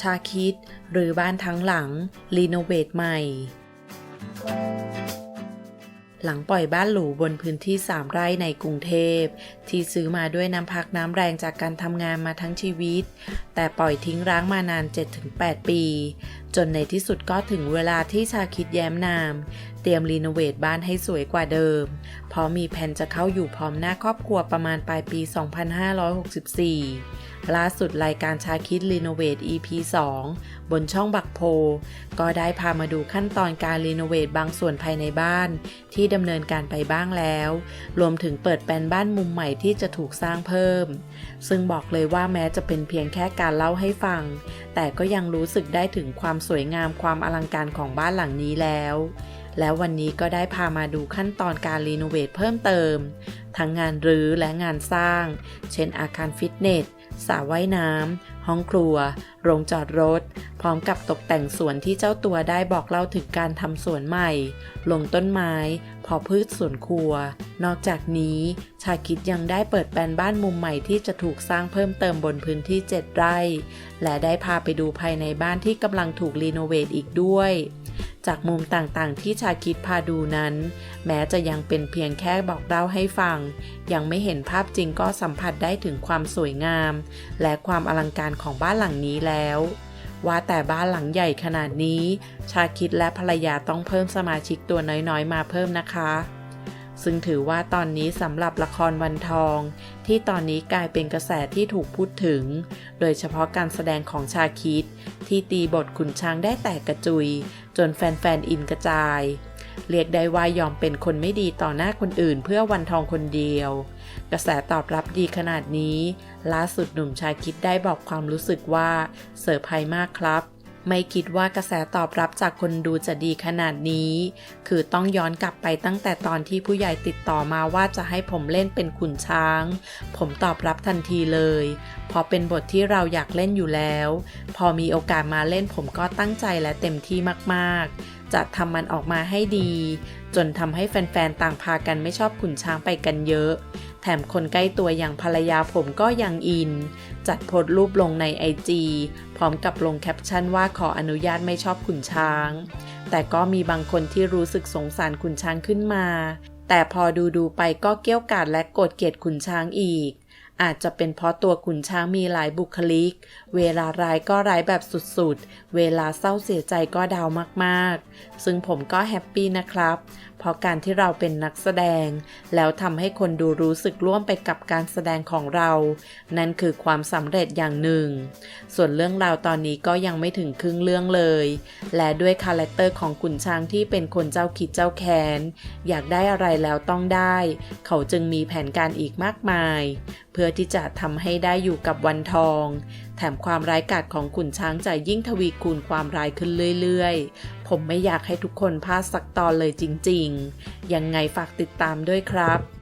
ชาคิดหรือบ้านทั้งหลัง รีโนเวทใหม่ หลังปล่อยบ้านหรูบนพื้นที่ 3 ไร่ในกรุงเทพ ที่ซื้อมาด้วยน้ำพักน้ำแรงจากการทำงานมาทั้งชีวิต แต่ปล่อยทิ้งร้างมานาน 7-8 ปี จนในที่สุดก็ถึงเวลาที่ชาคิดแย้มนาม เตรียมรีโนเวทบ้านให้สวยกว่าเดิม เพราะมีแผนจะเข้าอยู่พร้อมหน้าครอบครัวประมาณปลายปี 2564 ล่าสุดรายการชาคิดรีโนเวท EP 2 บนช่องบักโพ ก็ได้พามาดูขั้นตอนการรีโนเวทบางส่วนภายในบ้าน ที่ดำเนินการไปบ้างแล้ว รวมถึงเปิดแปลนบ้านมุมใหม่ที่จะถูกสร้างเพิ่ม ซึ่งบอกเลยว่าแม้จะเป็นเพียงแค่การเล่าให้ฟัง แต่ก็ยังรู้สึกได้ถึงความสวยงามความอลังการของบ้านหลังนี้แล้วแล้ววันนี้ก็ได้พามาดูขั้นตอนการรีโนเวทเพิ่มเติม ทั้งงานรื้อและงานสร้าง เช่นอาคารฟิตเนส สระว่ายน้ำ ห้องครัว โรงจอดรถ พร้อมกับตกแต่งสวนที่เจ้าตัวได้บอกเล่าถึงการทำสวนใหม่ ลงต้นไม้ พอพืชสวนครัว นอกจากนี้ ชาคิดยังได้เปิดแปลนบ้านมุมใหม่ที่จะถูกสร้างเพิ่มเติมบนพื้นที่ 7 ไร่ และได้พาไปดูภายในบ้านที่กำลังถูกรีโนเวทอีกด้วย จากมุมต่างๆ ที่ชาคิดพาดูนั้น แม้จะยังเป็นเพียงแค่บอกเล่าให้ฟัง ยังไม่เห็นภาพจริงก็สัมผัสได้ถึงความสวยงาม และความอลังการของบ้านหลังนี้แล้ว ว่าแต่บ้านหลังใหญ่ขนาดนี้ ชาคิดและภรรยาต้องเพิ่มสมาชิกตัวน้อยๆ มาเพิ่มนะคะ ซึ่งถือว่าตอนนี้สำหรับละครวันทอง ที่ตอนนี้กลายเป็นกระแสที่ถูกพูดถึง โดยเฉพาะการแสดงของชาคิด ที่ตีบทขุนช้างได้แตกกระจุย จนแฟนๆอินกระจาย เรียกได้ว่ายอมเป็นคนไม่ดีต่อหน้าคนอื่น เพื่อวันทองคนเดียว กระแสตอบรับดีขนาดนี้ ล่าสุดหนุ่มชาคิดได้บอกความรู้สึกว่าเซอร์ไพรส์มากครับ ไม่คิดว่ากระแสตอบรับจากคนดูจะดีขนาดนี้ คือต้องย้อนกลับไปตั้งแต่ตอนที่ผู้ใหญ่ติดต่อมาว่าจะให้ผมเล่นเป็นขุนช้าง ผมตอบรับทันทีเลยเพราะเป็นบทที่เราอยากเล่นอยู่แล้ว พอมีโอกาสมาเล่นผมก็ตั้งใจและเต็มที่มากๆ จะทำมันออกมาให้ดี จนทำให้แฟนๆ ต่างพากันไม่ชอบขุนช้างไปกันเยอะ แถมคนใกล้ตัวอย่างภรรยาผมก็ยังอิน จัดโพสรูปลงในไอจีพร้อมกับลงแคปชั่นว่าขออนุญาตไม่ชอบขุนช้าง แต่ก็มีบางคนที่รู้สึกสงสารขุนช้างขึ้นมา แต่พอดูดูๆไปก็เกี้ยวกาดและโกรธเกลียดขุนช้างอีก อาจจะเป็นเพราะตัวขุนช้างมีหลายบุคลิก เวลาร้ายก็ร้ายแบบสุดๆ เวลาเศร้าเสียใจก็ดาวมากๆ ซึ่งผมก็แฮปปี้นะครับ เพราะการที่เราเป็นนักแสดง แล้วทำให้คนดูรู้สึกร่วมไปกับการแสดงของเรา นั่นคือความสำเร็จอย่างหนึ่ง ส่วนเรื่องราวตอนนี้ก็ยังไม่ถึงครึ่งเรื่องเลย และด้วยคาแรคเตอร์ของขุนช้างที่เป็นคนเจ้าคิดเจ้าแค้น อยากได้อะไรแล้วต้องได้ เขาจึงมีแผนการอีกมากมายเพื่อที่จะทำให้ได้อยู่กับวันทอง แถมความร้ายกาจของขุนช้างจะยิ่งทวีคูณความร้ายขึ้นเรื่อยๆ ผมไม่อยากให้ทุกคนพลาดสักตอนเลยจริงๆ ยังไงฝากติดตามด้วยครับ